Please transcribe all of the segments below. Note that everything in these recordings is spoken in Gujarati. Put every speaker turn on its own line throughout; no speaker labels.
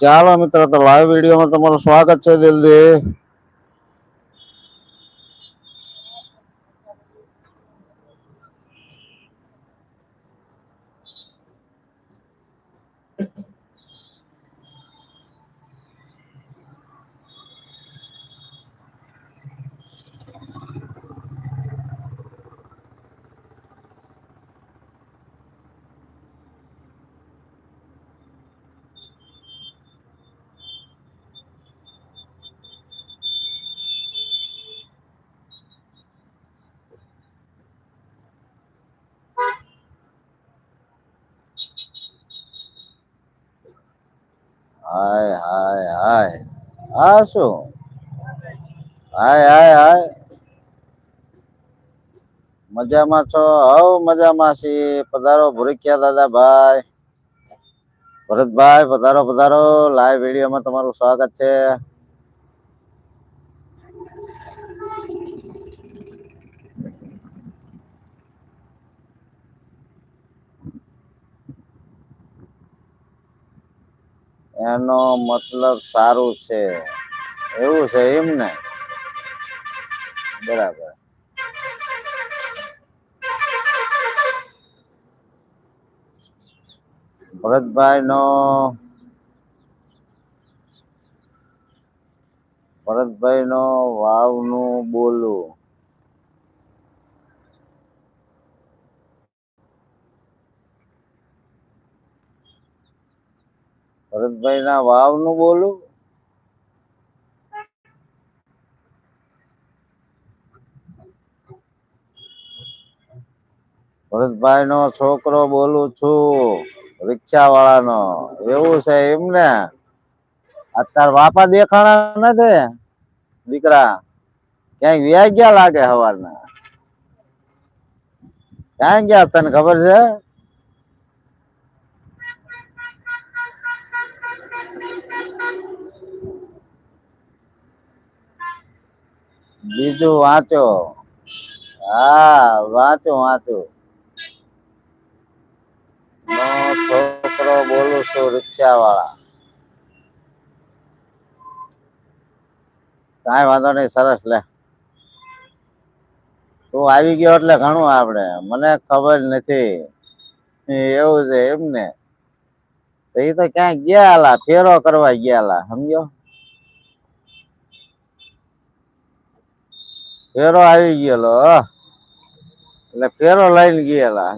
ચાલો મિત્ર તો લાઈવ વિડીયોમાં તમારું સ્વાગત છે હાય હાય હાય. હા, શું? હાય હાય હાય. મજામાં છો? હવ મજામાં છીએ. પધારો ભૂરકિયા દાદા ભાઈ. ભરતભાઈ, પધારો પધારો. લાઈવ વિડીયોમાં તમારું સ્વાગત છે. એનો મતલબ સારું છે. એવું છે એમ ને? બરાબર. ભરતભાઈ નો ભરતભાઈ નો વાવનું ભરતભાઈ ના વાવનું બોલું? ભરતભાઈ નો છોકરો બોલું છું રિક્ષા વાળા નો એવું છે એમને? અત્યારે બાપા દેખાણા નથી? દીકરા, ક્યાંય ગયા લાગે સવારના ક્યાં ગયા તને ખબર છે? બીજું વાંચો. હા, વાંચો વાંચો. છોકરો બોલું છું રિક્ષા વાળા કઈ વાંધો નહીં, સરસ, લે. તું આવી ગયો એટલે ઘણું આપણે. મને ખબર નથી. એવું છે, એમ ને. તો એ તો ક્યાંક ગયા હાલા ફેરો કરવા ગયા હાલા સમજો? ફેરો આવી ગયેલો એટલે ફેરો લઈને ગયેલા.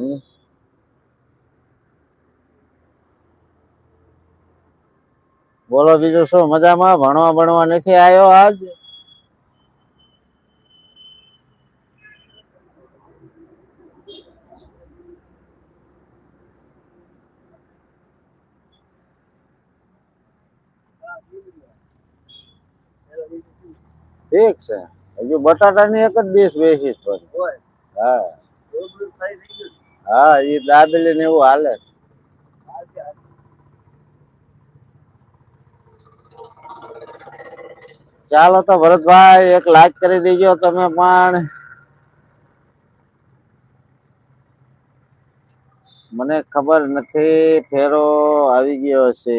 બોલો બીજું શું, મજામાં? ભણવા ભણવા નથી આવ્યો આજ? ઠીક છે. હજુ બટાટાની એક જ ડીશ બેસી છે હા. હા એ દાબેલી ને એવું હાલે. ચાલો તો ભરતભાઈ એક લાઈક કરી દેજો તમે પણ. મને ખબર નથી ફેરો આવી ગયો છે.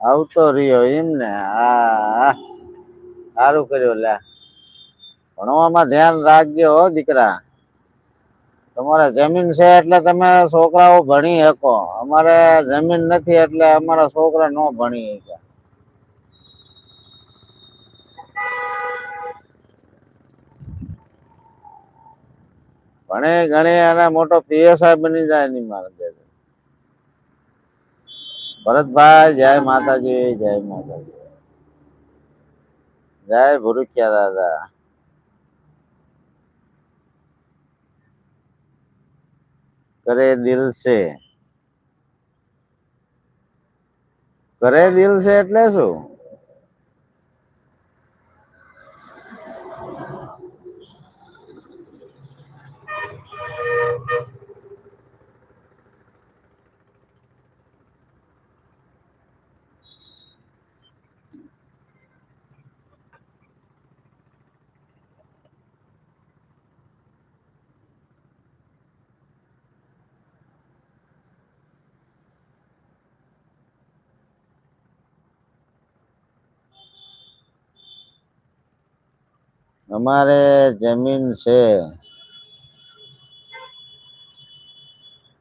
આવતો રહ્યો એમ ને? હા. સારું કર્યું લે. ભણવામાં ધ્યાન રાખજો હો દીકરા. તમારે જમીન છે એટલે તમે છોકરાઓ ભણી શકો. અમારે જમીન નથી એટલે અમારા છોકરા ન ભણી શક્યા ભણે ગણે અને મોટો પીએસઆઈ બની જાય નહીં મારે ભરતભાઈ, જય માતાજી જય માતાજી. જય ભુરુકિયા દાદા? કરે દિલ છે. કરે દિલ છે એટલે શું? અમારે જમીન છે.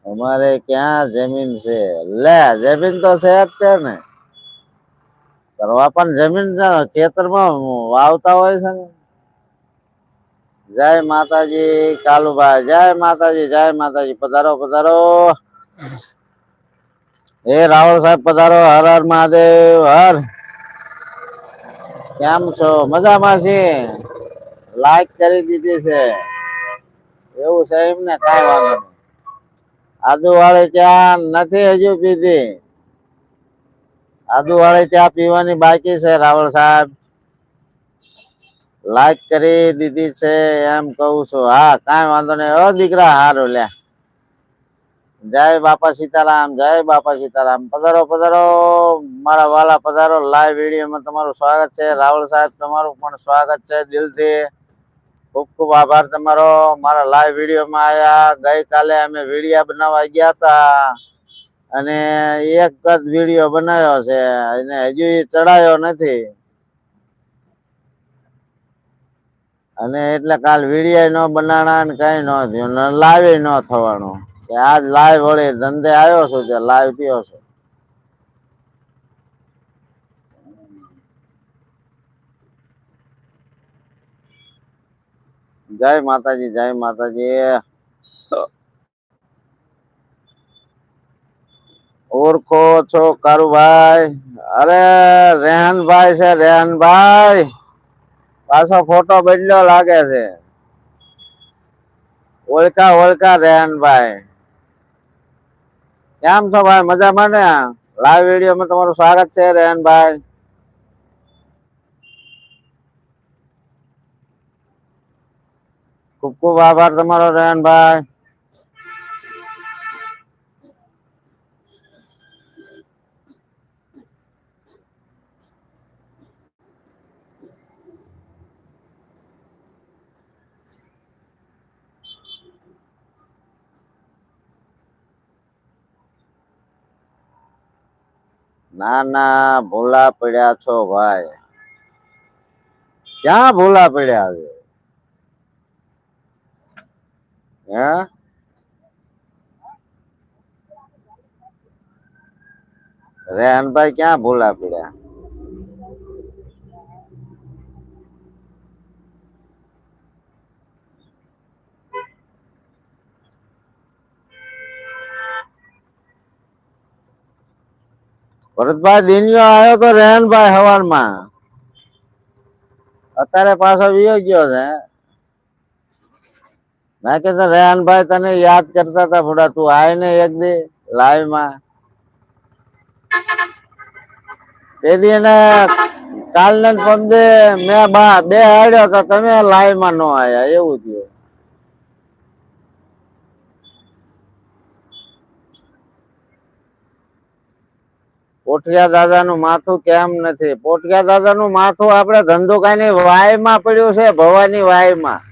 અમારે ક્યાં જમીન છે? લે, જમીન તો છે જ ને. કરવા પણ જમીન ખેતરમાં વાવતા હોય છે ને. જય માતાજી, કાલુભાઈ, જય માતાજી જય માતાજી, પધારો પધારો. એ રાવળ સાહેબ પધારો, હર હર મહાદેવ, હર. કેમ છો? મજામાં છે લાઈક કરી દીધી છે. એવું છે એમને કઈ વાંધો નહીં. આદુ વાળી ચા નથી હજુ પીધી. આદુ વાળી ચા પીવાની બાકી છે, રાવળ સાહેબ. લાઈક કરી દીધી છે, એમ કહું છું. હા, કાંઈ વાંધો નહીં. ઓ દીકરા, હારું લે જય બાપા સીતારામ, જય બાપા સીતારામ. પધારો પધારો. મારા વાલા પધારો. લાઈવ વિડીયોમાં તમારું સ્વાગત છે. રાવળ સાહેબ, તમારું પણ સ્વાગત છે દિલથી. ખૂબ ખૂબ આભાર તમારો. મારા લાઈવ વિડીયોમાં આવ્યા ગઈકાલે અમે વિડીયા બનાવવા ગયા હતા અને એક જ વીડિયો બનાવ્યો છે. અને હજુ એ ચડાયો નથી. અને એટલે કાલ વીડિયો ન બનાણા ને કઈ ન થયું. લાઈવ ન થવાનું. આજ લાઈવ વળી ધંધે આવ્યો છું તે લાઈવ થયો છું. જય માતાજી જય માતાજી. ઓળખો છો કારુભાઈ? અરે, રેહનભાઈ છે, રેહનભાઈ. પાછો ફોટો બદલ્યો લાગે છે. ઓળખા ઓળખા રેહનભાઈ. કેમ છો ભાઈ? મજામાં ને? લાઈવ વિડીયોમાં તમારું સ્વાગત છે, રેહાનભાઈ. ખૂબ ખૂબ આભાર તમારો રેહાનભાઈ ના ના, ભૂલા પડ્યા છો ભાઈ. ક્યાં ભૂલા પડ્યા છે? હે રેહાનભાઈ ક્યાં ભૂલા પડ્યા ભરતભાઈ દિનિયો આવ્યો તો રેહાનભાઈ હવારમાં અત્યારે પાછો વિયો ગયો છે મેં કીધું, રેહાનભાઈ, તને યાદ કરતા હતા થોડા, તું આય ને એક દી લાઈવમાં તેથી એને કાલ ને પમદે મેં બા, બે હાડ્યો તો તમે લાઈવમાં નો આયા, એવું થયું. પોઠિયા દાદા નું માથું કેમ નથી? પોઠિયા દાદા નું માથું આપડે ધંધુકાની વાયમાં પડ્યું છે, ભવાની વાયમાં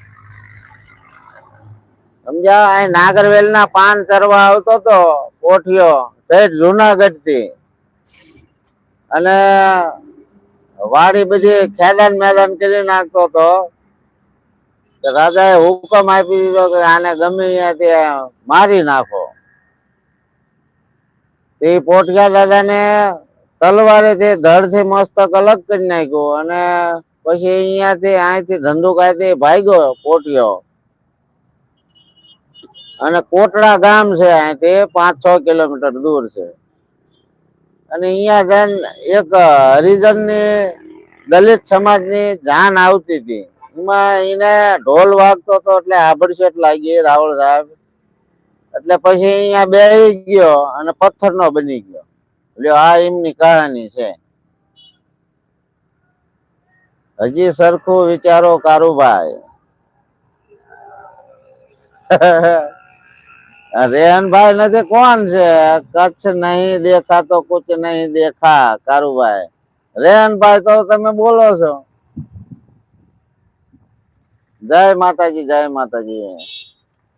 સમજ્યા? અહીં નાગરવેલ ના પાન ચરવા આવતો તો પોઠિયો ઠેઠ જુનાગઢથી અને વાડી બધી ખેદાન મેદાન કરી નાખતો તો. રાજાએ હુકમ આપી દીધો કે આને ગમે ત્યાં મારી નાખો. તે પોટકા દાદાને તલવારેથી ધડથી મસ્તક અલગ કરી નાખ્યું અને પછી અહીંયાથી, અહીંથી ધંધુકાથી ભાગ્યો પોટિયો અને કોટડા ગામ છે અહીંથી પાંચ છ કિલોમીટર દૂર છે. અને અહીંયા જઈને એક હરિજનની દલિત સમાજની જાન આવતી હતી. એમાં એને ઢોલ વાગતો હતો એટલે આભડશેટ લાગી, રાવળ સાહેબ. એટલે પછી અહીંયા બેહી ગયો અને પથ્થરનો બની ગયો. એટલે આ એમની કહાની છે. હજી સરખું વિચારો કારુભાઈ. રેહનભાઈ નથી કોણ છે? કચ્છ નહીં દેખા તો કુછ નહીં દેખા, કારુભાઈ. રેહનભાઈ તો તમે બોલો છો. જય માતાજી જય માતાજી.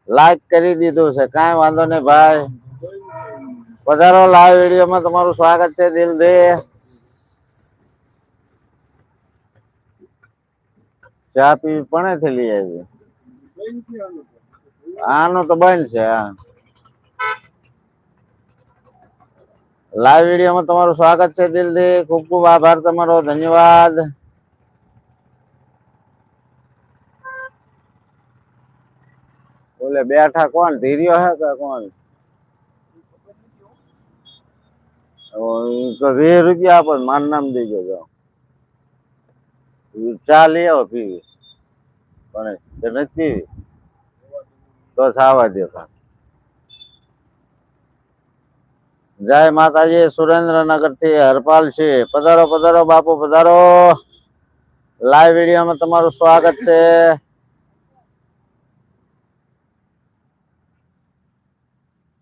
લાઈક કરી દીધું છે. કાંઈ વાંધો નહીં ભાઈ. પધારો લાઈવ વિડીયોમાં તમારું સ્વાગત છે દિલ દે ચા પીવી પણ લઈ આવી. આનું તો બંધ છે, હા. લાઈવ વિડીયોમાં તમારું સ્વાગત છે દિલથી ખૂબ ખૂબ આભાર તમારો. ધન્યવાદ. બોલે બેઠા કોણ? ધીર્યો હે કે કોણ? ઓ, ઈ તો વીસ રૂપિયા આપો ને મારું નામ દેજો જો. ઈ ચા લઈ આવો પીવી. પણ તે નથી. પીવી તો થાવા દો તા. જય માતાજી સુરેન્દ્રનગરથી હરપાલ છે. પધારો પધારો, બાપુ, પધારો. લાઈવ વિડીયોમાં તમારું સ્વાગત છે.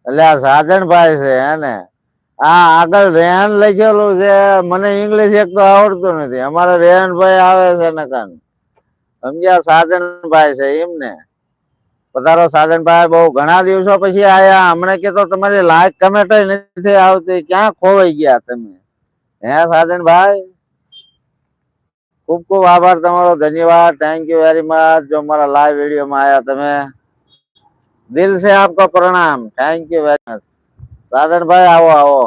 એટલે આ સાજણભાઈ છે હેને આ આગળ રેહન લખેલું છે, મને ઇંગ્લિશ એક તો આવડતું નથી. અમારા રેહાનભાઈ આવે છે ને કાન સમજ્યા? સાજણભાઈ છે, એમ ને? પધારો સાજનભાઈ, બહુ ઘણા દિવસો પછી આયા. હમણાં કે તો તમારી લાઈક કમેન્ટ નથી આવતી. ક્યાં ખોવાઈ ગયા તમે? હે સાજનભાઈ? ખૂબ ખૂબ આભાર તમારો. ધન્યવાદ. થેન્ક યુ વેરી મચ જો મારા લાઈવ વિડીયોમાં આવ્યા તમે, દિલ સે આપકો પ્રણામ. થેન્ક યુ વેરી મચ સાધનભાઈ આવો આવો.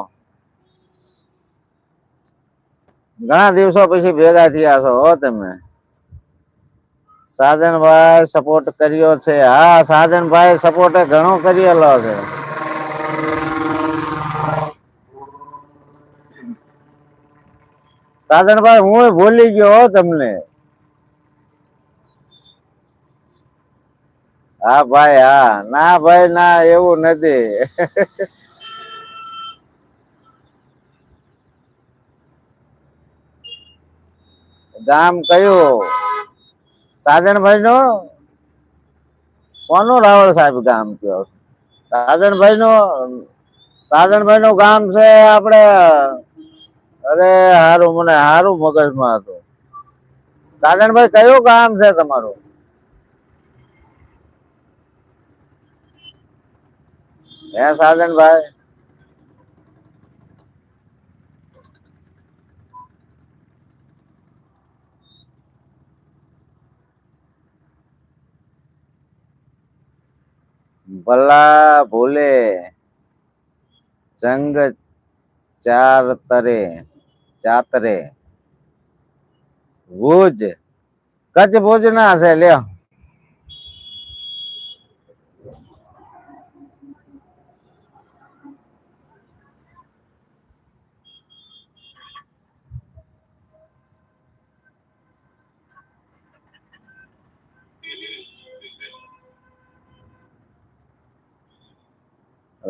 ઘણા દિવસો પછી ભેગા થયા છો, હો તમે. સાજનભાઈ સપોર્ટ કર્યો છે. હા, સાજનભાઈ સપોર્ટ ઘણો કરેલો છે. સાજનભાઈ, હું ભૂલી ગયો તમને. હા ભાઈ, હા. ના ભાઈ, ના, એવું નથી. ગામ કયું? સાજણભાઈ નો કોનું રાવળ સાહેબ ગામ કયો સાજણભાઈ નો સાજણભાઈ નું ગામ છે આપણે, અરે હારું, મને હારું મગજમાં હતું. સાજણભાઈ કયું ગામ છે તમારું? હે સાજનભાઈ? ભલા ભૂલે જંગ ચાર તરે ચાતરે. ભુજ કચ્છ ભુજ ના છે લ્યો.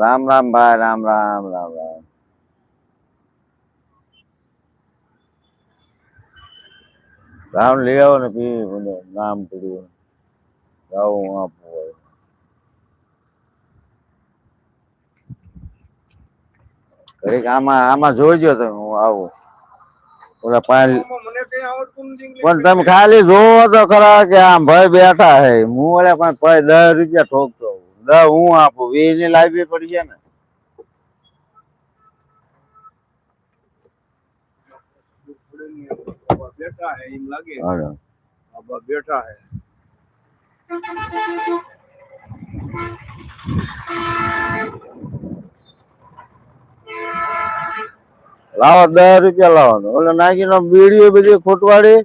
રામ રામ ભાઈ રામ રામ રામ રામ. રામ લઈ આવો ને પી મને નામ પડ્યું જાઉં હું આપું હોય. ઘડીક આમાં આમાં જોઈજો તમે હું આવું. ઓલા પાણી. પણ તમે ખાલી જોવો તો ખરા કે આમ ભાઈ બેઠા હે. હું ઓલા પાંચ ભાઈ દસ રૂપિયા ઠોકતો. દસ હું આપું વીસની લાવી પડી જાય ને.
બેઠા હે એમ લાગે
હાલો.
બેઠા હે
લાવો દસ રૂપિયા લાવો ઓલે નાખીને બીડીઓ બધી ખોટવાડી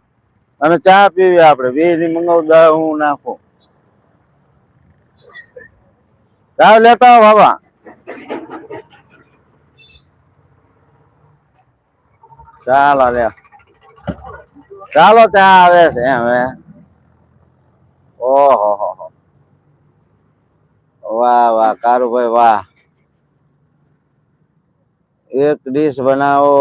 અને ચા પીવી આપણે. બે ની મંગાવું દસ હું નાખું. ચા લેતા બાબા. ચાલો લે ચાલો ત્યાં આવે છે હવે. ઓહો, હો હો. વાહ વાહ કારુભાઈ વાહ. એક ડીશ બનાવો.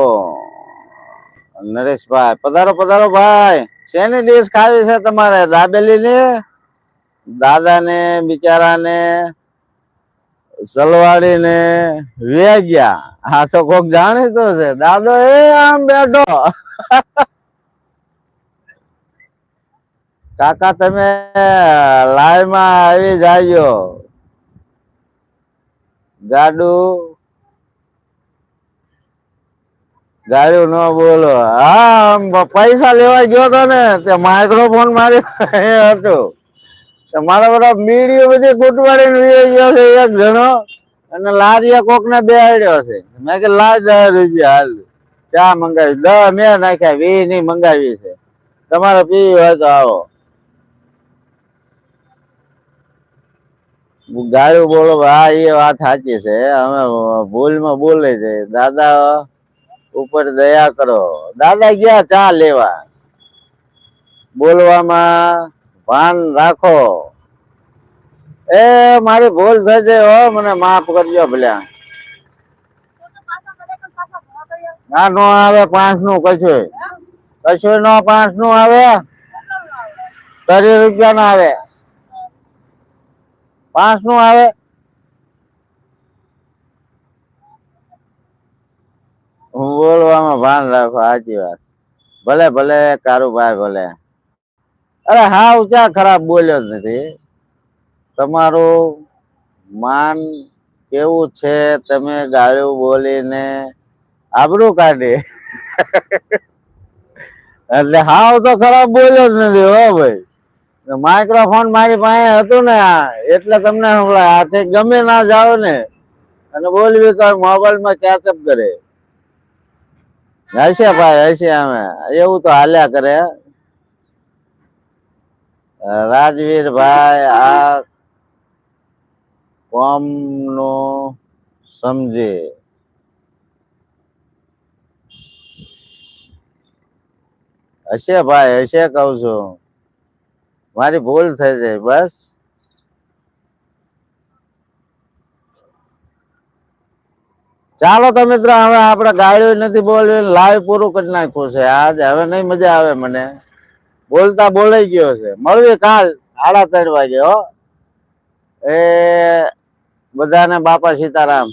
નરેશભાઈ, પધારો પધારો ભાઈ. શેની ડીશ ખાવી છે તમારે? દાબેલી ને દાદા ને બિચારા ને સલવાડી ને વેગ્યા આ તો કોક જાણીતો છે. દાદો, એ આમ બેઠો. કાકા, તમે લાઈવમાં આવી જાજો. ગાડું. ગાળ્યું ન બોલો. હા પૈસા લેવા ગયો તો ને, તે માઇક્રોફોન મારી હતું. મારા બધા મીડિયો બધી કૂટવાડીને લઈ ગયો છે એક જણો. અને લારીયા કોક ને બેહાડ્યો છે. મેં કે લાજ દસ રૂપિયા હાલ. ચા મંગાવી. દસ મેં નાખ્યા વી ની મંગાવી છે. તમારે પીવી હોય તો આવો. ગાયું બોલો, હા, એ વાત સાચી છે. અમે ભૂલમાં બોલે છે. દાદા, ઉપર દયા કરો. દાદા ગયા ચા લેવા. બોલવામાં ભાન રાખો. એ મારી ભૂલ થઈ જાય હો, મને માફ કરજો ભલ્યા ના, નો આવે, પાંચનું કશું. કશું નો, પાંચનું આવે. ત્રીસ રૂપિયા ના આવે. પાંચનું આવે. હું બોલવામાં ભાન રાખો, સાચી વાત. ભલે ભલે, કારુભાઈ, ભલે. અરે હાવ ક્યાં ખરાબ બોલ્યો જ નથી. તમારું માન કેવું છે તમે ગાળ્યું બોલીને આબરું કાઢી. એટલે હાવ તો ખરાબ બોલ્યો જ નથી હો ભાઈ. માઇક્રોફોન મારી પાસે હતું ને એટલે તમને હાથે ગમે ના જાઓ ને. અને બોલવી તો મોબાઈલમાં કેચઅપ કરે. હશે ભાઈ, હશે અમે. એવું તો હાલ્યા કરે. રાજવીર ભાઈ, આ કોમ નો સમજે. હશે ભાઈ, હશે કઉ છું. મારી ભૂલ થઈ જાય, બસ. ચાલો તો મિત્રો, હવે આપણે ગાડીઓ નથી બોલવી લાઈવ પૂરું કરી નાખ્યું છે. આજ હવે નહીં મજા આવે મને. બોલતા બોલાઈ ગયો છે. મળવી કાલ સાડા ત્રણ વાગે હો. એ બધાને બાપા સીતારામ.